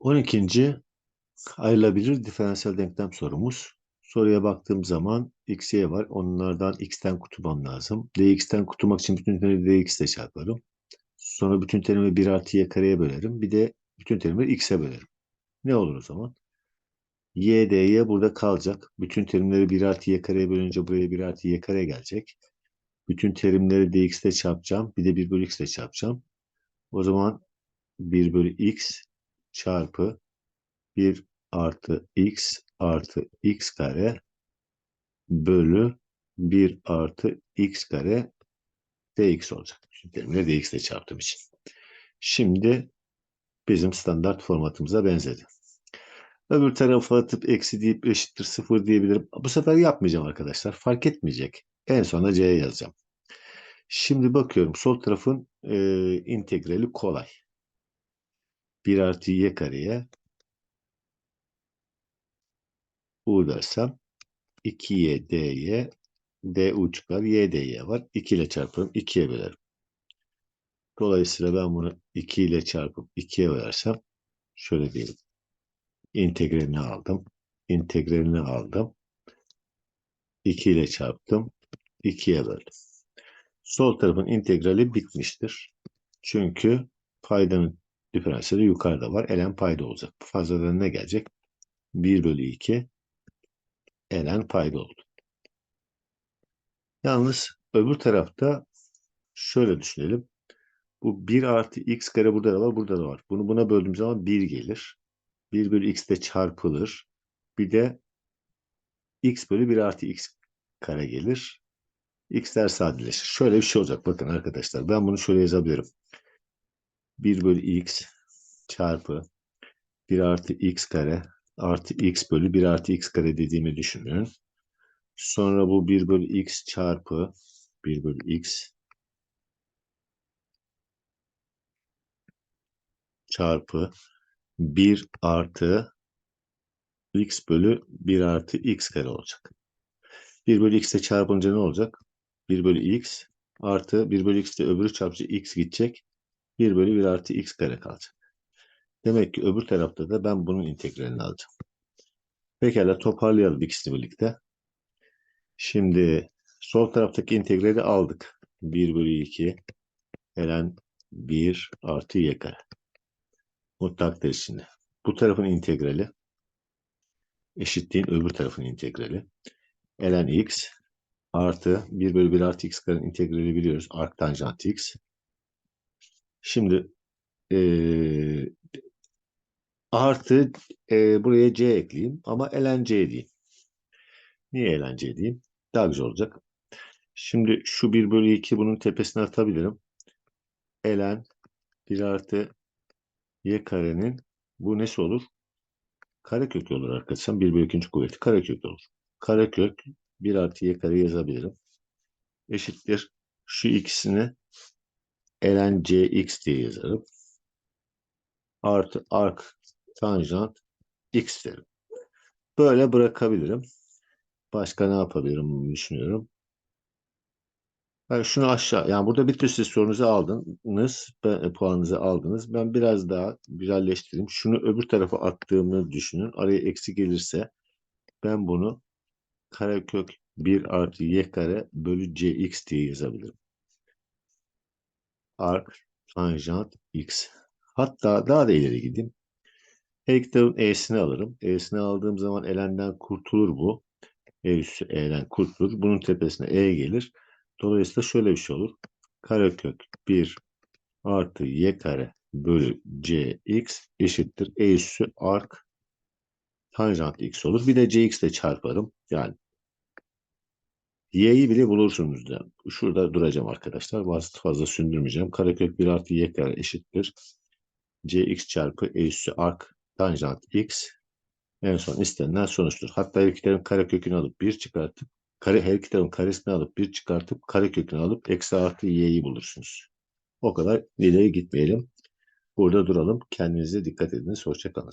12. ayrılabilir diferansiyel denklem sorumuz. Soruya baktığım zaman x, y var. Onlardan x'ten kurtulmam lazım. dx'ten kurtulmak için bütün terimleri dx ile çarparım. Sonra bütün terimi 1 artı y kareye bölerim. Bir de bütün terimleri x'e bölerim. Ne olur o zaman? y dy burada kalacak. Bütün terimleri 1 artı y kareye bölünce buraya 1 artı y kare gelecek. Bütün terimleri dx ile çarpacağım. Bir de 1 bölü x çarpacağım. O zaman 1 bölü x çarpı 1 artı x artı x kare bölü 1 artı x kare dx olacak. Şimdi terimleri dx ile çarptığım için. Şimdi bizim standart formatımıza benzedi. Öbür tarafa atıp eksi deyip eşittir sıfır diyebilirim. Bu sefer yapmayacağım arkadaşlar. Fark etmeyecek. En sona c'ye yazacağım. Şimdi bakıyorum sol tarafın e, integrali kolay. 1 artı y kareye u dersem 2y dy du çıkar y dy var. 2 ile çarparım 2'ye bölerim. Dolayısıyla ben bunu 2 ile çarpıp 2'ye bölersem şöyle diyelim. İntegralini aldım. İntegralini aldım. 2 ile çarptım. 2'ye böldüm. Sol tarafın integrali bitmiştir. Çünkü paydanın diferansiyeli yukarıda var. Elen payda olacak. Bu fazladan ne gelecek? 1 bölü 2 elen payda oldu. Yalnız öbür tarafta şöyle düşünelim. Bu 1 artı x kare burada da var, burada da var. Bunu buna böldüğüm zaman 1 gelir. 1 bölü x de çarpılır. Bir de x bölü 1 artı x kare gelir. x'ler sadeleşir. Şöyle bir şey olacak. Bakın arkadaşlar ben bunu şöyle yazabilirim. 1 bölü x çarpı 1 artı x kare artı x bölü 1 artı x kare dediğimi düşünün. Sonra bu 1 bölü x çarpı 1 bölü x çarpı 1 artı x bölü 1 artı x kare olacak. 1 bölü x ile çarpınca ne olacak? 1 bölü x artı 1 bölü x ile öbürü çarpıcı x gidecek. 1 bölü 1 artı x kare kalacak. Demek ki öbür tarafta da ben bunun integralini alacağım. Pekala toparlayalım ikisini birlikte. Şimdi sol taraftaki integrali aldık. 1 bölü 2 ln 1 artı y kare. Mutlak derecesinde. Bu tarafın integrali eşitliğin öbür tarafın integrali. ln x artı 1 bölü 1 artı x karenin integrali biliyoruz. Arc tanjant x. Şimdi ee, artı e, buraya c ekleyeyim ama ln c diyeyim. Niye ln c diyeyim? Daha güzel olacak. Şimdi şu 1 bölü 2 bunun tepesine atabilirim. ln 1 artı y karenin bu nesi olur? Karekök olur arkadaşlar. 1 bölü 2. kuvveti karekök olur. Karekök 1 artı y kare yazabilirim. Eşittir. Şu ikisini ln cx diye yazarım. Artı arc tanjant x derim. Böyle bırakabilirim. Başka ne yapabilirim düşünüyorum. Yani şunu aşağı, yani burada bir siz sorunuzu aldınız, ben, puanınızı aldınız. Ben biraz daha güzelleştireyim. Şunu öbür tarafa attığımı düşünün. Araya eksi gelirse ben bunu karekök 1 artı y kare bölü cx diye yazabilirim. Tanjant x. Hatta daha da ileri gideyim. Her iki tarafın e'sini alırım. E'sini aldığım zaman elenden kurtulur bu. E üssü e'den kurtulur. Bunun tepesine e gelir. Dolayısıyla şöyle bir şey olur. Karekök 1 artı y kare bölü cx eşittir. E üssü arc tanjant x olur. Bir de cx ile çarparım. Yani y'yi bile bulursunuz. Da. Şurada duracağım arkadaşlar. Fazla, fazla sündürmeyeceğim. Karekök 1 artı y kare eşittir. cx çarpı e üssü arc tanjant x en son istenilen sonuçtur. Hatta her iki karekökünü alıp 1 çıkartıp kare, her iki tarafın karesini alıp 1 çıkartıp karekökünü alıp eksi artı y'yi bulursunuz. O kadar ileri gitmeyelim. Burada duralım. Kendinize dikkat ediniz. Hoşçakalın.